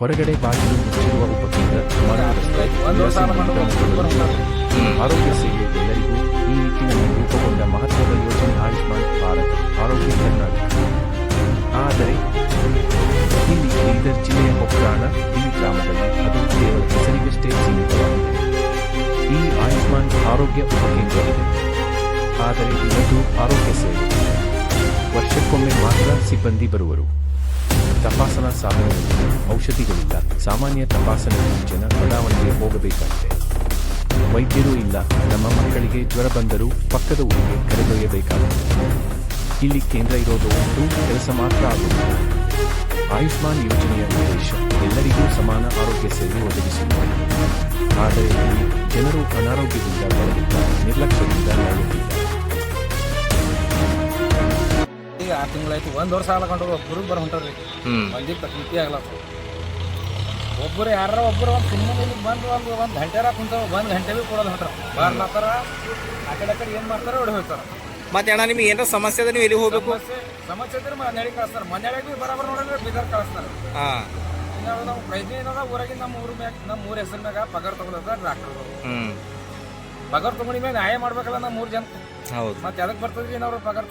ಹೊರಗಡೆ ಬಾಗಿಲು ಮುಚ್ಚಿರುವ ಉಪಕರಣ ಆರೋಗ್ಯ ಸೇವೆ ಎಲ್ಲರಿಗೂ ಈ ನಿಟ್ಟಿನಲ್ಲಿ ರೂಪುಗೊಂಡ ಮಹತ್ವದ ಯೋಜನೆ ಆಯುಷ್ಮಾನ್ ಭಾರತ್ ಆರೋಗ್ಯ ಕರ್ನಾಟಕ ಆದರೆ ಇಲ್ಲಿ ಬೀದರ್ ಜಿಲ್ಲೆಯ ಕೊಪ್ಪರಾಣ ಈ ಗ್ರಾಮದಲ್ಲಿ ಅದು ಕೇವಲ ಹೆಸರಿಗಷ್ಟೇ ಸೀಮಿತವಾಗಿದೆ. ಈ ಆಯುಷ್ಮಾನ್ ಆರೋಗ್ಯ ಉಪಕೇಂದ್ರವಿದೆ. ಆದರೆ ಇದು ಆರೋಗ್ಯ ಸೇವೆ. ವರ್ಷಕ್ಕೊಮ್ಮೆ ಮಾತ್ರ ಸಿಬ್ಬಂದಿ ಬರುವರು. ತಪಾಸಣಾ ಸಾಧನಗಳು ಔಷಧಿಗಳಿಲ್ಲ ಸಾಮಾನ್ಯ ತಪಾಸಣೆಗೆ ಜನ ಬಡಾವಣೆಗೆ ಹೋಗಬೇಕಾಗಿದೆ. ವೈದ್ಯರು ಇಲ್ಲ, ನಮ್ಮ ಮಕ್ಕಳಿಗೆ ಜ್ವರ ಬಂದರೂ ಪಕ್ಕದ ಊರಿಗೆ ಕರೆದೊಯ್ಯಬೇಕಾಗುತ್ತದೆ ಇಲ್ಲಿ ಕೇಂದ್ರ ಇರೋದು ಒಂದು ಕೆಲಸ ಮಾತ್ರ ಆಗುವುದಿಲ್ಲ ಆಯುಷ್ಮಾನ್ ಯೋಜನೆಯ ಉದ್ದೇಶ ಎಲ್ಲರಿಗೂ ಸಮಾನ ಆರೋಗ್ಯ ಸೇವೆ ಒದಗಿಸುವುದು. ಆದರೆ ಜನರು ಅನಾರೋಗ್ಯದಿಂದ ಬಳಲುತ್ತಾರೆ. ಆರು ತಿಂಗಳಾಯ್ತು. ಒಂದು ವರ್ಷ ಆಗ್ಲಕೊಂಡು ಒಬ್ಬರು ಬರ ಹೊಂಟಾರ್ರಿ ಮಂದಿಗೆ ತಕ್ಲೀಫಿ ಆಗಲ್ಲ ಒಬ್ಬರು ಯಾರ ಒಬ್ಬರು ಒಂದು ಸುಮ್ಮನೆ ಇಲ್ಲಿ ಬಂದು ಒಂದು ಒಂದು ಗಂಟೆರ ಕುಂತಾವ ಒಂದು ಗಂಟೆ ಭೀ ಕೊಡೋದು ಹೊಂಟಾರ ಬರ್ಲತ್ತಾರ ಆ ಕಡೆ ಆ ಕಡೆ ಏನು ಮಾಡ್ತಾರೆ ಹೊಡಿ ಹೋಗ್ತಾರ. ಮತ್ತೆ ಅಣ್ಣ ನಿಮ್ಗೆ ಏನಾರ ಸಮಸ್ಯೆ ಅದ ನೀವು ಎಲ್ಲಿ ಹೋಗ್ಬೇಕು? ಸಮಸ್ಯೆ ಇದ್ರೆ ಮನೆಗೆ ಕಳಿಸ್ತಾರೆ. ಮನೆಯಾಗ ಭೀ ಬರಾಬರ್ ನೋಡಿದ್ರೆ ಬೀದರ್ ಕಳಿಸ್ತಾರೆ. ಹಾಂ. ನಾವು ಪ್ರೈಜ್ಞೆ ಏನದ ಊರಾಗಿನ ನಮ್ಮ ಊರ ಮ್ಯಾಗ ನಮ್ಮ ಊರ ಹೆಸರು ಮ್ಯಾಗ ಪಗಾರ ತಗೊಳದ ಡಾಕ್ಟರ್ ಪಗಾರ ತಗೊಂಡಿ ಮೇಲೆ ನ್ಯಾಯ ಮಾಡ್ಬೇಕಲ್ಲ ನಾವು ಮೂರು ಜನ ಹೌದು. ಮತ್ತೆ ಅದಕ್ಕೆ ಬರ್ತದ್ರಿ ನಾವು ಪಗಾರ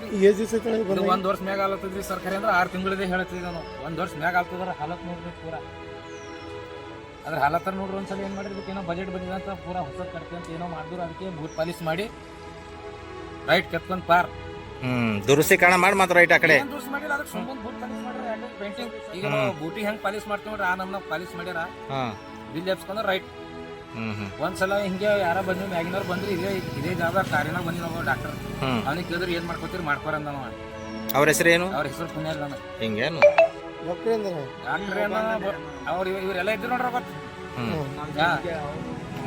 ಭೀ? ಏಜ್ ದಿವಸ ಇದು ಒಂದ್ ವರ್ಷ ಮ್ಯಾಗ ಆಲತ್ತದ್ರಿ ಸರ್ಕಾರಿ ಅಂದ್ರೆ ಆರು ತಿಂಗಳದೇ ಹೇಳ್ತಿದ್ವಿ ನಾವು ಒಂದು ವರ್ಷ ಮ್ಯಾಗ ಆಲ್ತದ್ರ ಹಾಲತ್ ನೋಡ್ಬೇಕು ಪೂರ. ಅದ್ರ ಹಾಲತ್ತರ ನೋಡ್ರಿ ಒಂದ್ಸಲ ಏನು ಮಾಡಿರ್ಬೇಕು? ಏನೋ ಬಜೆಟ್ ಬಂದಿದೆ ಅಂತ ಪೂರ ಹೊಸ ಕಟ್ತಿ ಅಂತ ಏನೋ ಮಾಡಿದ್ರು ಅದಕ್ಕೆ ಬೂತ್ ಪಾಲಿಸ್ ಮಾಡಿ ರೈಟ್ ಕೆತ್ಕೊಂಡು ಪಾರ್. ಹ್ಮ್ ದುರಸ್ತಿ ಕಾರಣ ಮಾಡಿ ಮಾತ್ರ ರೈಟ್ ಆ ಕಡೆ. ಅದಕ್ಕೆ ಸುಮ್ಮನೆ ಬೂತ್ ಪಾಲಿಸ್ ಪೇಂಟಿಂಗ್ ಈಗ ಬೂಟಿ ಹೆಂಗ್ ಪಾಲಿಸ್ ಮಾಡ್ತೀವಿ ನೋಡ್ರಿ ಆ ನಮ್ಮ ಪಾಲಿಸ್ ಮಾಡ್ಯಾರ? ಹಾ. ಬಿಲ್ ಎಪ್ಸ್ಕೊಂಡ್ರೆ ರೈಟ್. ಒಂದ್ಸಲ ಹಿಂಗೆ ಯಾರ ಬಂದ್ರು ಮ್ಯಾಗಿನವ್ರು ಬಂದ್ರಿ ಇದೇ ಇದೇ ಜಾಗ ಕಾರಿನಾಗ ಬಂದಿಲ್ಲ ಡಾಕ್ಟರ್. ಅವ್ನಿಗೆ ಅವನಿಗೆ ಕೇಳಿದ್ರೆ ಏನ್ ಮಾಡ್ಕೊತೀರಿ ಮಾಡ್ಕೊರ ಅಂದ ನಾವು ಅವ್ರ ಹೆಸರು ಏನು? ಅವ್ರ ಹೆಸರು ಪುಣ್ಯ ಇಲ್ಲ ಹಿಂಗೇನು? ಡಾಕ್ಟರ್ ಅವ್ರು ಇವರೆಲ್ಲ ಇದ್ರು ನೋಡ್ರ ಗೊತ್ತು? ಹ್ಮ್.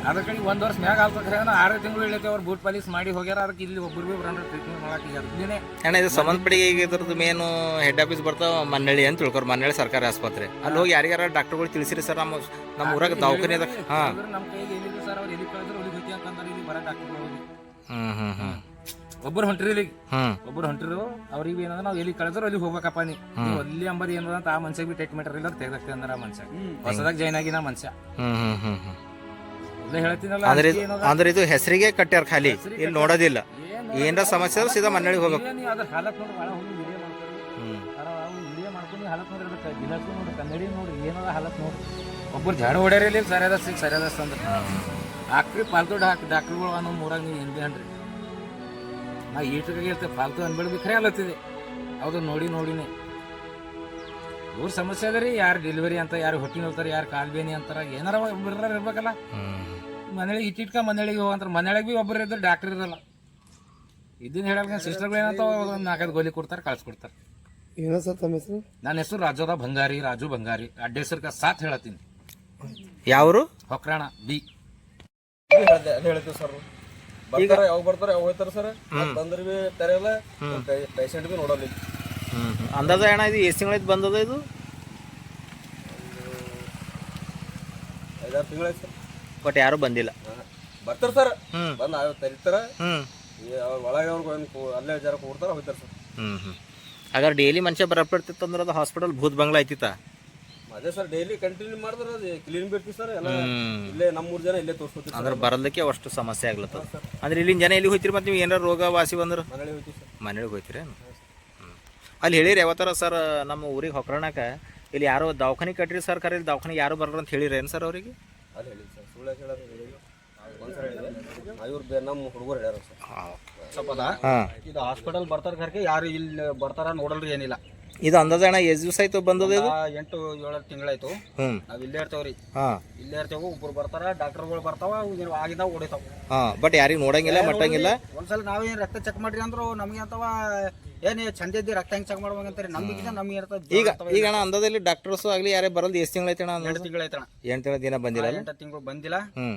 ಅದ್ರ ಕಡೆ ಒಂದು ವರ್ಷ ಮ್ಯಾಗ ಆಗ್ತಕ್ರೆ ಆರು ತಿಂಗಳು ಇಳತೆ ಅವ್ರು ಬೂಟ್ ಪಾಲಿಸ್ ಮಾಡಿ ಹೋಗ್ಯಾರ. ಅದಕ್ಕೆ ಇಲ್ಲಿ ಒಬ್ಬರು ಭೀ ಬರಂದ್ರೆ ಟ್ರೀಟ್ಮೆಂಟ್ ಮಾಡಕ್ಕೆ ಈಗ ಅಣ್ಣ ಇದು ಸಂಬಂಧಪಟ್ಟಿಗೆ ಈಗ ಇದ್ರದ್ದು ಮೇನು ಹೆಡ್ ಆಫೀಸ್ ಬರ್ತಾವ ಮನ್ನಳ್ಳಿ ಅಂತ ತಿಳ್ಕೊರು ಮನ್ನಳ್ಳಿ ಸರ್ಕಾರಿ ಆಸ್ಪತ್ರೆ. ಅಲ್ಲಿ ಹೋಗಿ ಯಾರಿಗಾರ ಡಾಕ್ಟರ್ಗಳು ತಿಳಿಸಿರಿ ಸರ್ ನಮ್ಮ ನಮ್ಮ ಊರಾಗ ದವಾಖಾನೆ ಅದ. ಹಾ. ನಮ್ಮ ಕೈಗೆ ಏನಿದೆ ಸರ್ ಅವ್ರು ಎಲ್ಲಿ ಕಳಿದ್ರೆ ಅವ್ರಿಗೆ ಹೋಗಿ ಅಂತಂದ್ರೆ ಇಲ್ಲಿ ಬರ ಡಾಕ್ಟರ್ ಹೋಗಿ. ಹ್ಮ್ ಹ್ಮ್ ಹ್ಮ್. ಒಬ್ಬರು ಹೊಂಟ್ರಿ ಇಲ್ಲಿ ಹ್ಮ್. ಒಬ್ಬರು ಹೊಂಟಿರು ಅವ್ರಿಗೆ ಏನಂದ್ರೆ ನಾವು ಎಲ್ಲಿ ಕಳೆದ್ರು ಅಲ್ಲಿ ಹೋಗ್ಬೇಕಪ್ಪ ನೀ. ಅಲ್ಲಿ ಅಂಬದು ಏನದ ಅಂತ ಆ ಮನ್ಸಿಗೆ ಬಿ ಟ್ರೀಟ್ಮೆಂಟ್ ಇಲ್ಲ ತೆಗ್ದಾಕ್ತಿ ಅಂದ್ರೆ ಆ ಮನುಷ್ಯ ಹೊಸದಾಗ ಜೈನ್ ಆಗಿನ ಹ್ಮ್ ಹ್ಮ್. ಅಂದ್ರೆ ಇದು? ಅಂದ್ರೆ ಇದು ಹೆಸರಿಗೆ ಕಟ್ಟ್ಯಾರ ಖಾಲಿ. ಇಲ್ಲಿ ನೋಡೋದಿಲ್ಲ. ಏನ್ ಏನರ ಸಮಸ್ಯೆ ಆದ್ರೆ ಸೀದಾ ಮನೆಯೊಳಗೆ ಹೋಗಬೇಕು ಒಬ್ಬರು ಜಾಡ ಹೊಡ್ಯಾರ ಸರಿಯಾದ ಸಿಗ್ ಸರಿಯಾದ ಅಂದ್ರೆ. ಆಕ್ರಿ ಪಾಲ್ತು ಡಾಕ್ ಡಾಕ್ಟ್ರುಗಳು ಅನ್ನೋ ಮೂರಾಗ ನೀವು ಏನ್ ಅನ್ರಿ ನಾ ಈಟ್ರಿಗೆ ಇರ್ತೇವೆ ಫಾಲ್ತು ಅನ್ಬೇಡ್ದು ಖರೆ ಅಲ್ಲತ್ತಿದೆ ಹೌದು ನೋಡಿ ನೋಡಿನಿ. ಇವ್ರ ಸಮಸ್ಯೆ ಅದ ರೀ ಯಾರು ಡೆಲಿವರಿ ಅಂತ ಯಾರು ಹೊಟ್ಟಿ ನೋಡ್ತಾರೆ ಯಾರು ಕಾಲ್ಬೇನಿ ಅಂತಾರ ಏನಾರ ಒಬ್ಬರ ಇರ್ಬೇಕಲ್ಲ. ಹ್ಮ್ ಮನೆಗೆ ಇಟ್ಟಿಟ್ಕ ಮನೆಗಳಿಗೆ ಹೋಗಂತಾರೆ ಮನೆಯೊಳಗೆ ಭೀ ಒಬ್ಬರು ಇದ್ರೆ ಡಾಕ್ಟರ್ ಇರಲ್ಲ. ಇದನ್ನ ಹೇಳಲ್ಲ ಸಿಸ್ಟರ್ಗಳು ಏನಂತ ಒಂದು ನಾಲ್ಕೈದು ಗೋಲಿ ಕೊಡ್ತಾರೆ ಕಳ್ಸಿಕೊಡ್ತಾರೆ ಏನೋ ಸರ್ ತಮ್ಮ ಹೆಸರು? ನನ್ನ ಹೆಸರು ರಾಜೋದ ಬಂಗಾರಿ ರಾಜು ಬಂಗಾರಿ ಅಡ್ಡ ಹೆಸರು ಸಾತ್ ಹೇಳತ್ತೀನಿ ಯಾವರು? ಹೊಕ್ರಾಣ ಬಿ. ಹೇಳ್ತೀವಿ ಸರ್. ಬರ್ತಾರ ಯಾವಾಗ ಬರ್ತಾರ ಯಾವ ಹೋಗ್ತಾರೆ ಸರ್? ಬಂದ್ರೆ ಬಿ ತೆರೆಯಲ್ಲ ಪೇಷಂಟ್ ಬಿ ನೋಡಲ್ಲ. ಅಂದಾಜ ಏನ ಇದು ಎಷ್ಟು ತಿಂಗಳೈತೆ ಬಂದದ ಇದು? ಐದಾರು ತಿಂಗಳಾಯ್ತು ಸರ್. ಬಟ್ ಯಾರು ಬಂದಿಲ್ಲ. ಬರ್ತಾರ ಸರ್. ಬಂದ್ ತೆರಿತಾರ. ಒಳಗೆ ಅವ್ರಿಗೆ ಅಲ್ಲೇ ಜರ ಕೂಡ್ತಾರ ಹೋಗ್ತಾರ ಸರ್. ಹ್ಮ್ ಹ್ಮ್. ಹಾಗಾದ್ರೆ ಡೈಲಿ ಮನುಷ್ಯ ಬರಬಿಡ್ತಿತ್ತು ಅಂದ್ರೆ ಅದು ಹಾಸ್ಪಿಟಲ್ ಭೂತ್ ಬಂಗ್ಲಾ ಐತಿತ್ತ? ಅದೇ ಸರ್ ಡೈಲಿ ಕಂಟಿನ್ಯೂ ಮಾಡಿದ್ರೆ ಅದು ಕ್ಲೀನ್ ಬಿಡ್ತೀವಿ ಸರ್ ಎಲ್ಲ ಇಲ್ಲೇ ನಮ್ಮ ಮೂರು ಜನ ಇಲ್ಲೇ ತೋರಿಸ್ಕೊತೀವಿ ಅಂದ್ರೆ ಬರಲಿಕ್ಕೆ ಅಷ್ಟು ಸಮಸ್ಯೆ ಆಗ್ಲತ್ತದ. ಅಂದ್ರೆ ಇಲ್ಲಿನ ಜನ ಇಲ್ಲಿ ಹೋಯ್ತಿರಿ ಮತ್ತೆ ನೀವು? ಏನಾರ ರೋಗ ವಾಸಿ ಬಂದ್ರೆ? ಮನೇಲಿ ಹೋಗ್ತೀವಿ ಸರ್. ಮನೆಗೆ ಹೋಯ್ತಿರಿ ಅಲ್ಲಿ ಹೇಳಿರಿ ಯಾವತ್ತಾರ ಸರ್ ನಮ್ಮ ಊರಿಗೆ ಹೊಕ್ರಣಕ ಇಲ್ಲಿ ಯಾರೋ ದವಾಖಾನೆ ಕಟ್ಟಿರಿ ಸರ್ ಕರೀಲಿ ದವಾಖಾನೆ ಯಾರು ಬರ್ರ ಅಂತ ಹೇಳಿರೇನು ಸರ್ ಅವರಿಗೆ? ಸುಳ್ಳು ಹೇಳೋದು ಒಂದ್ಸಲ ಇವ್ರು ನಮ್ಮ ಹುಡುಗರು ಹೇಳ್ಯಾರ ಸರ್. ಸ್ವಲ್ಪ ಅದ ಹಾಂ. ಇದು ಹಾಸ್ಪಿಟಲ್ ಬರ್ತಾರ ಕರ್ಕೆ ಯಾರು ಇಲ್ಲಿ ಬರ್ತಾರ ನೋಡಲ್ರಿ ಏನಿಲ್ಲ. ಇದು ಅಂದಾಜ ಅಣ್ಣ ಎಷ್ಟು ದಿವಸ ಆಯ್ತು ಬಂದದ ಇದು? ಆ, ಎಂಟು ಏಳು ತಿಂಗಳಾಯ್ತು. ನಾವ್ ಇಲ್ಲೇ ಇರ್ತೇವ್ರಿ. ಹಾಂ. ಇಲ್ಲೇ ಇರ್ತೇವೆ ಒಬ್ರು ಬರ್ತಾರ ಡಾಕ್ಟರ್ಗಳು ಬರ್ತಾವ ಇವ್ ಆಗಿಂದ ಹೊಡಿತಾವ ಹಾಂ ಬಟ್ ಯಾರಿಗೆ ನೋಡಂಗಿಲ್ಲ ಮಟ್ಟಂಗಿಲ್ಲ. ಒಂದ್ಸಲ ನಾವೇನ್ ರಕ್ತ ಚೆಕ್ ಮಾಡ್ರಿ ಅಂದ್ರು ನಮ್ಗೆ ಅಂತವ ಏನ್ ಚಂದ ಇದ್ದಿ ರಕ್ತ ಹೆಂಗ್ ಚೆಕ್ ಮಾಡ್ಬೇಕಂತಾರೆ ನಮ್ಗಿಂತ ನಮ್ಗೆ ಇರ್ತದ ಈಗ ಈಗ ಅಣ್ಣ ಅಂದದಲ್ಲಿ ಡಾಕ್ಟರ್ಸ್ ಆಗಲಿ ಯಾರೇ ಬರಲ್ದು ಎಷ್ಟು ತಿಂಗಳು ಐತಣ ಅಣ್ಣ ಎಂಟು ಐತಣ ಎಂಟು ತಿಂಗಳ ದಿನ ಬಂದಿಲ್ಲ ಎಂಟು ತಿಂಗಳು ಬಂದಿಲ್ಲ. ಹ್ಞೂ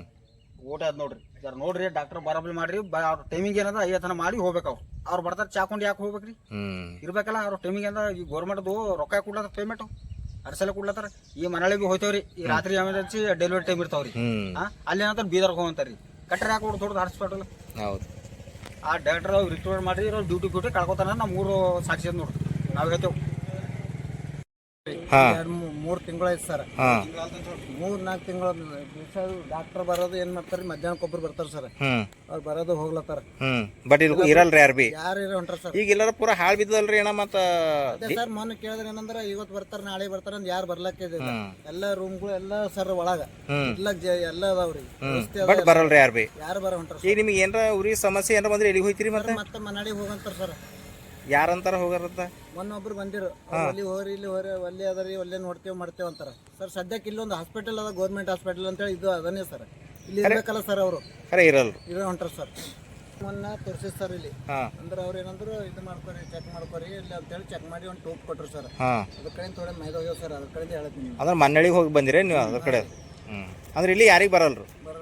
ಊಟ ಅದ್ ನೋಡ್ರಿ. ಜರ ನೋಡ್ರಿ ಡಾಕ್ಟರ್ ಬರಬಲ್ ಮಾಡ್ರಿ. ಅವ್ರ ಟೈಮಿಂಗ್ ಏನದ? ಐವತ್ತನ ಮಾಡಿ ಹೋಗ್ಬೇಕು ಅವ್ರು. ಅವ್ರು ಬರ್ತಾರ ಚಾಕೊಂಡು ಯಾಕೆ ಹೋಗ್ಬೇಕ್ರಿ. ಇರ್ಬೇಕಲ್ಲ ಅವ್ರ ಟೈಮಿಂಗ್ ಏನದ? ಈ ಗೌರ್ಮೆಂಟ್ದು ರೊಕ್ಕ ಕೊಡ್ಲತ್ತಾರ ಪೇಮೆಂಟ್ ಅರ್ಸಲ ಕೊಡ್ಲತ್ತಾರ. ಈ ಮನೆಯೊಳಗೆ ಹೋಯ್ತೇವ್ರಿ. ಈ ರಾತ್ರಿ ಎಮರ್ಜೆನ್ಸಿ ಡೆಲಿವರಿ ಟೈಮ್ ಇರ್ತಾವ್ರಿ. ಅಲ್ಲಿ ಏನಂತ ಬೀದರ್ಗೆ ಹೋಗಂತಾರ್ರಿ ಕಟ್ಟರೆ ಯಾಕೆ ಕೊಡು ದೊಡ್ಡ ಹಾಸ್ಪಿಟಲ್ ಹೌದು. ಆ ಡಾಕ್ಟರ್ ರಿಕ್ರೂಟ್ ಮಾಡಿ ಇರೋ ಡ್ಯೂಟಿ ಬ್ಯೂಟಿ ಕಳ್ಕೊತಾನ ನಮ್ಮ ಮೂರು ಸಾಕ್ಷಿ ಅದ್ ನೋಡ್ರಿ ನಾವು ಹೇಳ್ತೇವೆ ಹಾ. ಎರಡು ಮೂರು ತಿಂಗಳ ಐತೆ ಸರ್. ಹಾಂ. ಮೂರ್ ನಾಲ್ಕು ತಿಂಗಳ ಡಾಕ್ಟರ್ ಬರೋದು ಏನ್ ಮಾಡ್ತಾರೆ ಮಧ್ಯಾಹ್ನಕ್ಕೊಬ್ರು ಬರ್ತಾರೆ ಸರ್. ಹ್ಮ್. ಅವ್ರು ಬರೋದು ಹೋಗ್ಲತ್ತಾರ ಹ್ಮ್. ಬಟ್ ಇದು ಇರಲ್ರಿ ಯಾರು ಬಿ? ಯಾರು ಇರೋ ಹೊಂಟ್ರ ಸರ್. ಈಗ ಎಲ್ಲಾರ ಪೂರ ಹಾಳು ಬಿದ್ದಲ್ರಿ ಏನ ಮತ್ತ? ಅದೇ ಸರ್ ಮೊನ್ನೆ ಕೇಳಿದ್ರೆ ಏನಂದ್ರೆ ಇವತ್ತು ಬರ್ತಾರ ನಾಳೆ ಬರ್ತಾರ ಅಂತ ಯಾರು ಬರ್ಲಕ್ಕೆ ಇದೆ. ಎಲ್ಲ ರೂಮ್ಗಳು ಎಲ್ಲ ಸರ್ ಒಳಗ. ಎಲ್ಲ ಇಲ್ಲ ಜ- ಎಲ್ಲ ಅದಾವ್ರಿ. ವ್ಯವಸ್ಥೆ ಬಟ್ ಬರಲ್ರಿ ಯಾರು ಬಿ? ಯಾರು ಬರೋ ಹೊಂಟ್ರ ಈಗ ನಿಮಗೆ ಏನಾರ ಉರಿ ಸಮಸ್ಯೆ ಏನಾರ ಬಂದ್ರೆ ಎಲ್ಲಿಗೆ ಹೋಯ್ತಿರಿ ಮತ್ತೆ? ಮತ್ತೆ ಮನಾಡಿಗೆ ಹೋಗಂತಾರ ಸರ್. ಯಾರಂತಾರ ಹೋಗಾರಂತ? ಮೊನ್ನ ಒಬ್ರು ಬಂದಿರು. ಅವ್ರು ಅಲ್ಲಿ ಹೋರಿ ಇಲ್ಲಿ ಹೋರಿ ಅಲ್ಲಿ ಅದರಿ ಒಲ್ಲೆ ನೋಡ್ತೇವೆ ಮಾಡ್ತೇವೆ ಅಂತಾರ. ಸರ್ ಸದ್ಯಕ್ಕೆ ಇಲ್ಲೊಂದು ಹಾಸ್ಪಿಟಲ್ ಅದ ಗೌರ್ಮೆಂಟ್ ಹಾಸ್ಪಿಟಲ್ ಅಂತೇಳಿ ಇದು ಅದನ್ನೇ ಸರ್. ಇಲ್ಲಿ ಇರ್ಬೇಕಲ್ಲ ಸರ್ ಅವರು. ಖರೆ ಇರಲ್ಲ. ಇರೋ ಹೊಂಟ್ರ ಸರ್. ಮೊನ್ನ ತೋರಿಸಿ ಸರ್ ಇಲ್ಲಿ. ಅಂದ್ರೆ ಅವ್ರು ಏನಂದ್ರು ಇದು ಮಾಡ್ಕೊರಿ ಚೆಕ್ ಮಾಡ್ಕೊರಿ ಇಲ್ಲಿ ಅಂತೇಳಿ ಚೆಕ್ ಮಾಡಿ ಒಂದು ಟೋಪ್ ಕೊಟ್ರು ಸರ್. ಅದ್ರ ಕಡೆಯಿಂದ ಥೋಡೆ ಮೈದ ಹೋಗ್ಯಾವ ಸರ್ ಅದ್ರ ಕಡೆ ಹೇಳ್ತೀನಿ ಅಂದ್ರೆ ಮನ್ನಳಿಗೆ ಹೋಗಿ ಬಂದಿರೇನು ನೀವು ಅದ್ರ ಕಡೆ? ಅಂದ್ರೆ ಇಲ್ಲಿ ಯಾರಿಗೆ ಬರಲ್ರು? ಬರೋ